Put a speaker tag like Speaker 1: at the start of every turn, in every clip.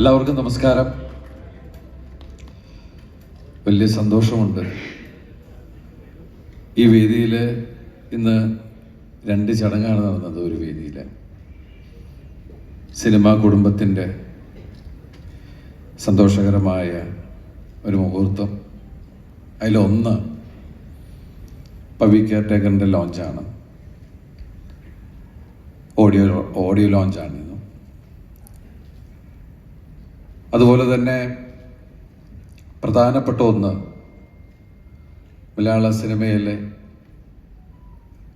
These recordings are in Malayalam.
Speaker 1: എല്ലാവർക്കും നമസ്കാരം. വലിയ സന്തോഷമുണ്ട്. ഈ വേദിയിൽ ഇന്ന് രണ്ട് ചടങ്ങാണ് നടന്നത് ഒരു വേദിയിൽ സിനിമാ കുടുംബത്തിന്റെ സന്തോഷകരമായ ഒരു മുഹൂർത്തം. അതിലൊന്ന് പവി കെയർടേക്കറിന്റെ ലോഞ്ചാണ്. ഓഡിയോ ഓഡിയോ ലോഞ്ചാണ് ഇത് അതുപോലെ തന്നെ പ്രധാനപ്പെട്ട ഒന്ന് മലയാള സിനിമയിലെ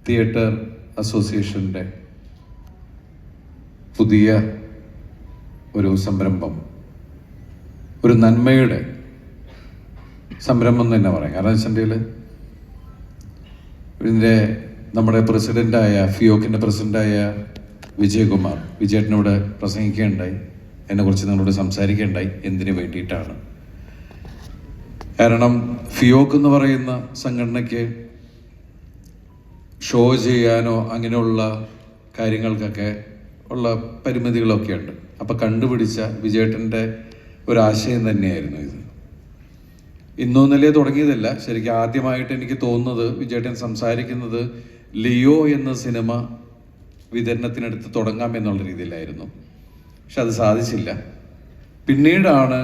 Speaker 1: തിയേറ്റർ അസോസിയേഷന്റെ പുതിയ ഒരു സംരംഭം. ഒരു നന്മയുടെ സംരംഭം തന്നെ പറയാം. കാരണം വെച്ചിട്ടുണ്ടെങ്കിൽ ഇതിന്റെ നമ്മുടെ പ്രസിഡന്റായ ഫിയോക്കിന്റെ പ്രസിഡന്റായ വിജയകുമാർ വിജയേട്ടനോട് പ്രസംഗിക്കുകയുണ്ടായി. എന്നെക്കുറിച്ച് നിങ്ങളോട് സംസാരിക്കേണ്ടായി. എന്തിനു വേണ്ടിയിട്ടാണ്? കാരണം ഫിയോക്ക് എന്ന് പറയുന്ന സംഘടനയ്ക്ക് ഷോ ചെയ്യാനോ അങ്ങനെയുള്ള കാര്യങ്ങൾക്കൊക്കെ ഉള്ള പരിമിതികളൊക്കെ ഉണ്ട്. അപ്പം കണ്ടുപിടിച്ച വിജയേട്ടന്റെ ഒരാശയം തന്നെയായിരുന്നു ഇത്. ഇന്നോ നിലയെ തുടങ്ങിയതല്ല. ശരിക്കും ആദ്യമായിട്ട് എനിക്ക് തോന്നുന്നത് വിജയേട്ടൻ സംസാരിക്കുന്നത് ലിയോ എന്ന സിനിമ വിതരണത്തിനടുത്ത് തുടങ്ങാം എന്നുള്ള രീതിയിലായിരുന്നു. പക്ഷെ അത് സാധിച്ചില്ല. പിന്നീടാണ്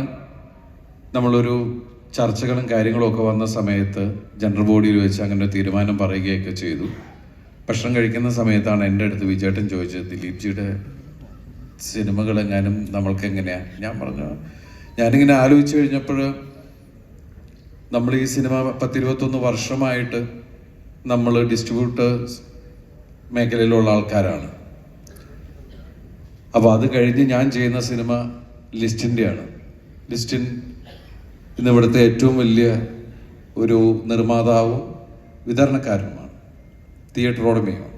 Speaker 1: നമ്മളൊരു ചർച്ചകളും കാര്യങ്ങളും ഒക്കെ വന്ന സമയത്ത് ജനറൽ ബോഡിയിൽ വെച്ച് അങ്ങനെ ഒരു തീരുമാനം പറയുകയൊക്കെ ചെയ്തു. ഭക്ഷണം കഴിക്കുന്ന സമയത്താണ് എന്റെ അടുത്ത് വിജയേട്ടൻ ചോദിച്ചത് ദിലീപ് ജിയുടെ സിനിമകൾ എങ്ങാനും നമ്മൾക്ക് എങ്ങനെയാണ് ഞാൻ പറഞ്ഞു ഞാനിങ്ങനെ ആലോചിച്ച് കഴിഞ്ഞപ്പോൾ നമ്മൾ ഈ സിനിമ പത്തിരുപത്തൊന്ന് വർഷമായിട്ട് നമ്മൾ ഡിസ്ട്രിബ്യൂട്ടേഴ്സ് മേഖലയിലുള്ള ആൾക്കാരാണ്. അപ്പോൾ അത് കഴിഞ്ഞ് ഞാൻ ചെയ്യുന്ന സിനിമ ലിസ്റ്റിന്റെയാണ് ലിസ്റ്റിൻ ഇന്ന് ഇവിടുത്തെ ഏറ്റവും വലിയ ഒരു നിർമ്മാതാവും വിതരണക്കാരനുമാണ്. തിയേറ്റർ ഉടമയുമാണ്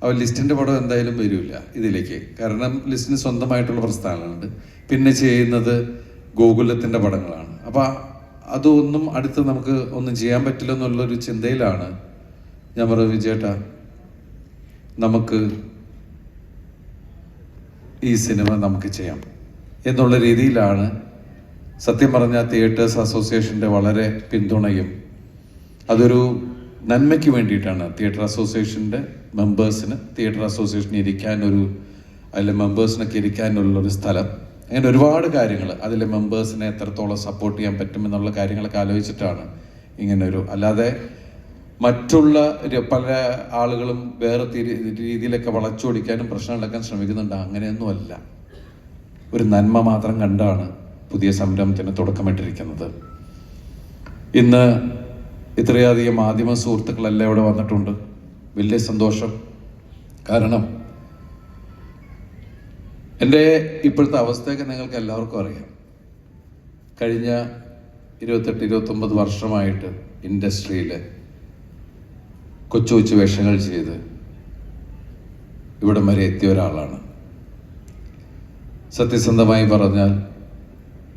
Speaker 1: അപ്പോൾ ലിസ്റ്റിന്റെ പടം എന്തായാലും വരില്ല ഇതിലേക്ക്. കാരണം ലിസ്റ്റിന് സ്വന്തമായിട്ടുള്ള പ്രസ്ഥാനങ്ങളുണ്ട്. പിന്നെ ചെയ്യുന്നത് ഗോകുലത്തിന്റെ പടങ്ങളാണ്. അപ്പോൾ അതൊന്നും അടുത്ത് നമുക്ക് ഒന്നും ചെയ്യാൻ പറ്റില്ല എന്നുള്ളൊരു ചിന്തയിലാണ് ഞാൻ പറയുന്നത് വിജയേട്ടാ. നമുക്ക് ഈ സിനിമ നമുക്ക് ചെയ്യാം എന്നുള്ള രീതിയിലാണ് സത്യം പറഞ്ഞ തിയേറ്റേഴ്സ് അസോസിയേഷന്റെ വളരെ പിന്തുണയും അതൊരു നന്മയ്ക്ക് വേണ്ടിയിട്ടാണ് തിയേറ്റർ അസോസിയേഷന്റെ മെമ്പേഴ്സിന് തിയേറ്റർ അസോസിയേഷന് ഇരിക്കാനൊരു അതിലെ മെമ്പേഴ്സിനൊക്കെ ഇരിക്കാനുള്ളൊരു സ്ഥലം. അങ്ങനെ ഒരുപാട് കാര്യങ്ങൾ അതിലെ മെമ്പേഴ്സിനെ എത്രത്തോളം സപ്പോർട്ട് ചെയ്യാൻ പറ്റുമെന്നുള്ള കാര്യങ്ങളൊക്കെ ആലോചിച്ചിട്ടാണ് ഇങ്ങനൊരു അല്ലാതെ മറ്റുള്ള പല ആളുകളും വേറെ രീതിയിലൊക്കെ വളച്ചൊടിക്കാനും പ്രശ്നം ഉണ്ടാക്കാൻ ശ്രമിക്കുന്നുണ്ട്. അങ്ങനെയൊന്നും അല്ല ഒരു നന്മ മാത്രം കണ്ടാണ് പുതിയ സംരംഭത്തിന് തുടക്കമിട്ടിരിക്കുന്നത്. ഇന്ന് ഇത്രയധികം മാധ്യമ സുഹൃത്തുക്കളെല്ലാം ഇവിടെ വന്നിട്ടുണ്ട്. വലിയ സന്തോഷം. കാരണം എന്റെ ഇപ്പോഴത്തെ അവസ്ഥയൊക്കെ നിങ്ങൾക്ക് എല്ലാവർക്കും അറിയാം. കഴിഞ്ഞ ഇരുപത്തെട്ട് ഇരുപത്തൊമ്പത് വർഷമായിട്ട് ഇൻഡസ്ട്രിയിൽ കൊച്ചു കൊച്ചു വേഷങ്ങൾ ചെയ്ത് ഇവിടം വരെ എത്തിയ ഒരാളാണ്. സത്യസന്ധമായി പറഞ്ഞാൽ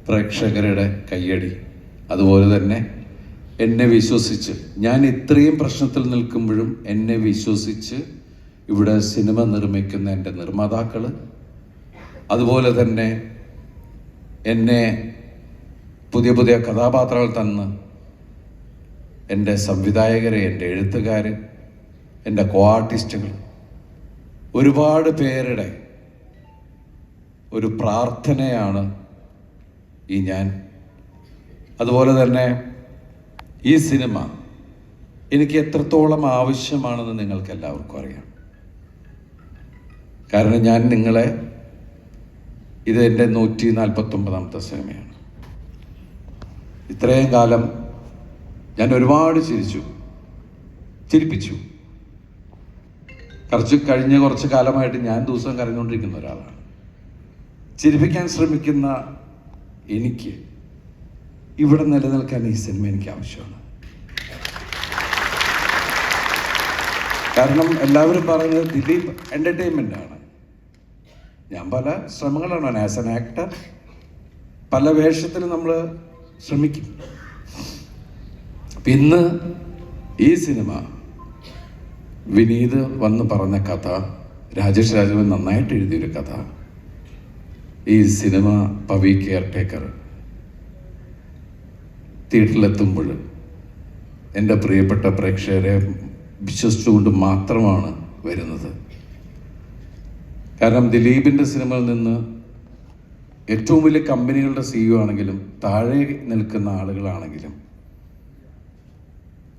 Speaker 1: പ്രേക്ഷകരുടെ കയ്യടി. അതുപോലെ തന്നെ എന്നെ വിശ്വസിച്ച് ഞാൻ ഇത്രയും പ്രശ്നത്തിൽ നിൽക്കുമ്പോഴും എന്നെ വിശ്വസിച്ച് ഇവിടെ സിനിമ നിർമ്മിക്കുന്ന എന്റെ നിർമ്മാതാക്കൾ അതുപോലെ തന്നെ എന്നെ പുതിയ പുതിയ കഥാപാത്രങ്ങൾ തന്ന് എന്റെ സംവിധായകരെ എന്റെ എഴുത്തുകാർ എന്റെ കോ ആർട്ടിസ്റ്റുകൾ ഒരുപാട് പേരുടെ ഒരു പ്രാർത്ഥനയാണ് ഈ ഞാൻ. അതുപോലെ തന്നെ ഈ സിനിമ എനിക്ക് എത്രത്തോളം ആവശ്യമാണെന്ന് നിങ്ങൾക്ക് എല്ലാവർക്കും അറിയാം. കാരണം ഞാൻ നിങ്ങളെ ഇത് എന്റെ നൂറ്റി നാൽപ്പത്തൊമ്പതാമത്തെ സിനിമയാണ്. ഇത്രയും കാലം ഞാൻ ഒരുപാട് ചിരിച്ചു. ചിരിപ്പിച്ചു. കുറച്ച് കഴിഞ്ഞ കുറച്ച് കാലമായിട്ട് ഞാൻ ദിവസം കരഞ്ഞുകൊണ്ടിരിക്കുന്ന ഒരാളാണ്. ചിരിപ്പിക്കാൻ ശ്രമിക്കുന്ന എനിക്ക് ഇവിടെ നിലനിൽക്കാൻ ഈ സിനിമ എനിക്ക് ആവശ്യമാണ്. കാരണം എല്ലാവരും പറയുന്നത് ദിലീപ് എന്റർടൈൻമെന്റ് ആണ് ഞാൻ പല ശ്രമങ്ങളാണ്. ആസ് ആൻ ആക്ടർ പല വേഷത്തിൽ നമ്മൾ ശ്രമിക്കും. ഇന്ന് ഈ സിനിമ വിനീത് വന്ന് പറഞ്ഞ കഥ രാജേഷ് രാജവൻ നന്നായിട്ട് എഴുതിയൊരു കഥ. ഈ സിനിമ പവി കെയർ ടേക്കർ തിയേറ്ററിലെത്തുമ്പോൾ എന്റെ പ്രിയപ്പെട്ട പ്രേക്ഷകരെ വിശ്വസിച്ചുകൊണ്ട് മാത്രമാണ് വരുന്നത്. കാരണം ദിലീപിന്റെ സിനിമയിൽ നിന്ന് ഏറ്റവും വലിയ കമ്പനികളുടെ സിഇഒ ആണെങ്കിലും താഴെ നിൽക്കുന്ന ആളുകളാണെങ്കിലും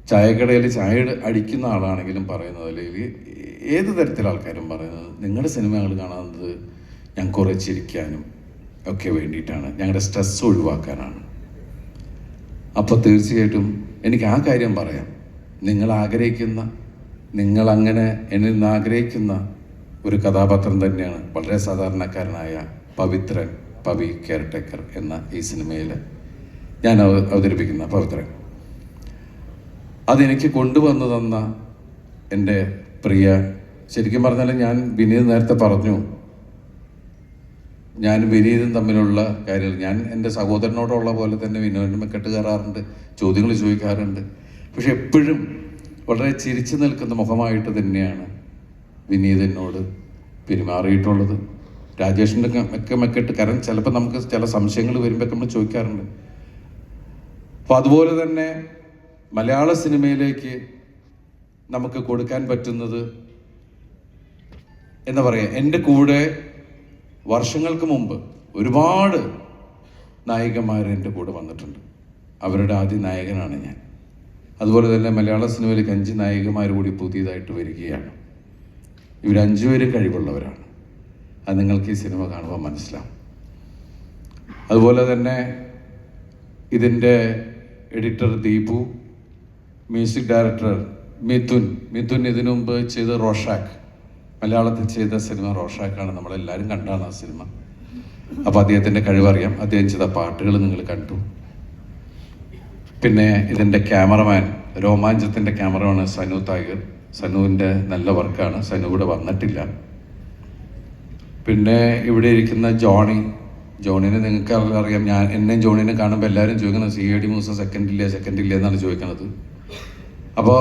Speaker 1: ചായക്കടയിൽ ചായ അടിക്കുന്ന ആളാണെങ്കിലും പറയുന്നത് അല്ലെങ്കിൽ ഏത് തരത്തിലുള്ള ആൾക്കാരും പറയുന്നത് നിങ്ങളുടെ സിനിമകൾ കാണുന്നത് ഞങ്ങൾക്ക് കുറേ ചിരിക്കാനും ഒക്കെ വേണ്ടിയിട്ടാണ്. ഞങ്ങളുടെ സ്ട്രെസ് ഒഴിവാക്കാനാണ്. അപ്പോൾ തീർച്ചയായിട്ടും എനിക്ക് ആ കാര്യം പറയാം. നിങ്ങൾ ആഗ്രഹിക്കുന്ന നിങ്ങളങ്ങനെ എന്നിൽ നിന്ന് ആഗ്രഹിക്കുന്ന ഒരു കഥാപാത്രം തന്നെയാണ് വളരെ സാധാരണക്കാരനായ പവിത്രൻ പവി കെയർടേക്കർ എന്ന ഈ സിനിമയിൽ ഞാൻ അവ- അവതരിപ്പിക്കുന്ന പവിത്രൻ. അതെനിക്ക് കൊണ്ടുവന്നു തന്ന എന്റെ പ്രിയ ശരിക്കും പറഞ്ഞാൽ ഞാൻ വിനീത് നേരത്തെ പറഞ്ഞു. ഞാൻ വിനീതും തമ്മിലുള്ള കാര്യങ്ങൾ ഞാൻ എന്റെ സഹോദരനോടുള്ള പോലെ തന്നെ വിനോദിനും കെട്ട് കയറാറുണ്ട് ചോദ്യങ്ങൾ ചോദിക്കാറുണ്ട്. പക്ഷെ എപ്പോഴും വളരെ ചിരിച്ചു നിൽക്കുന്ന മുഖമായിട്ട് തന്നെയാണ് വിനീത് എന്നോട് പെരുമാറിയിട്ടുള്ളത്. രാജേഷിന്റെ ഒക്കെ മെക്കെട്ട് കാരണം ചിലപ്പോൾ നമുക്ക് ചില സംശയങ്ങൾ വരുമ്പോൾ നമ്മൾ ചോദിക്കാറുണ്ട്. അപ്പോൾ അതുപോലെ തന്നെ മലയാള സിനിമയിലേക്ക് നമുക്ക് കൊടുക്കാൻ പറ്റുന്നത് എന്താ പറയുക എന്റെ കൂടെ വർഷങ്ങൾക്ക് മുമ്പ് ഒരുപാട് നായികമാർ എന്റെ കൂടെ വന്നിട്ടുണ്ട്. അവരുടെ ആദ്യ നായകനാണ് ഞാൻ. അതുപോലെ തന്നെ മലയാള സിനിമയിലേക്ക് അഞ്ച് നായികമാർ കൂടി പുതിയതായിട്ട് വരികയാണ്. ഇവർ പേരും കഴിവുള്ളവരാണ്. അത് നിങ്ങൾക്ക് ഈ സിനിമ കാണുമ്പോൾ മനസ്സിലാവും. അതുപോലെ തന്നെ ഇതിന്റെ editor Deepu music director Mithun. Mithun ഇതിനു മുമ്പ് ചെയ്ത റോഷാക്ക്. മലയാളത്തിൽ ചെയ്ത സിനിമ റോഷാക്കാണ് നമ്മളെല്ലാവരും കണ്ടാണ് ആ സിനിമ. അപ്പോൾ അദ്ദേഹത്തിന്റെ കഴിവറിയാം. അദ്ദേഹം ചെയ്ത പാട്ടുകൾ നിങ്ങൾ കണ്ടു. പിന്നെ ഇതിന്റെ ക്യാമറമാൻ രോമാഞ്ചത്തിന്റെ ക്യാമറമാണ് സനു തായർ. സനുവിന്റെ നല്ല വർക്കാണ്. സനു ഇവിടെ വന്നിട്ടില്ല. പിന്നെ ഇവിടെ ഇരിക്കുന്ന ജോണി. ജോണിനെ നിങ്ങൾക്ക് അറിയാം. ഞാൻ എന്നെയും ജോണിനെ കാണുമ്പോൾ എല്ലാവരും ചോദിക്കുന്നത് C I D Moosa second ഇല്ല? എന്നാണ് ചോദിക്കുന്നത്. അപ്പോൾ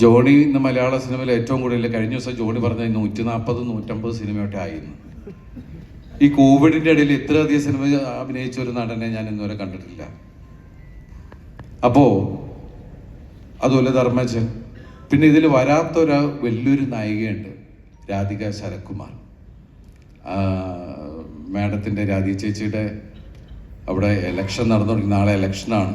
Speaker 1: ജോണി ഇന്ന് മലയാള സിനിമയിൽ ഏറ്റവും കൂടുതൽ കഴിഞ്ഞ ദിവസം ജോണി പറഞ്ഞ നൂറ്റി നാൽപ്പത് നൂറ്റമ്പത് സിനിമയൊക്കെ ആയിരുന്നു. ഈ കോവിഡിന്റെ ഇടയിൽ ഇത്രയധികം സിനിമ അഭിനയിച്ച ഒരു നടനെ ഞാൻ ഇന്നുവരെ കണ്ടിട്ടില്ല. അപ്പോ അതുപോലെ ധർമ്മജൻ. പിന്നെ ഇതിൽ വരാത്തൊരു വലിയൊരു നായികയുണ്ട് രാധിക ശരത്കുമാർ. മാഡത്തിന്റെ രാധിക ചേച്ചിയുടെ അവിടെ ഇലക്ഷൻ നടന്നു നാളെ ഇലക്ഷനാണ്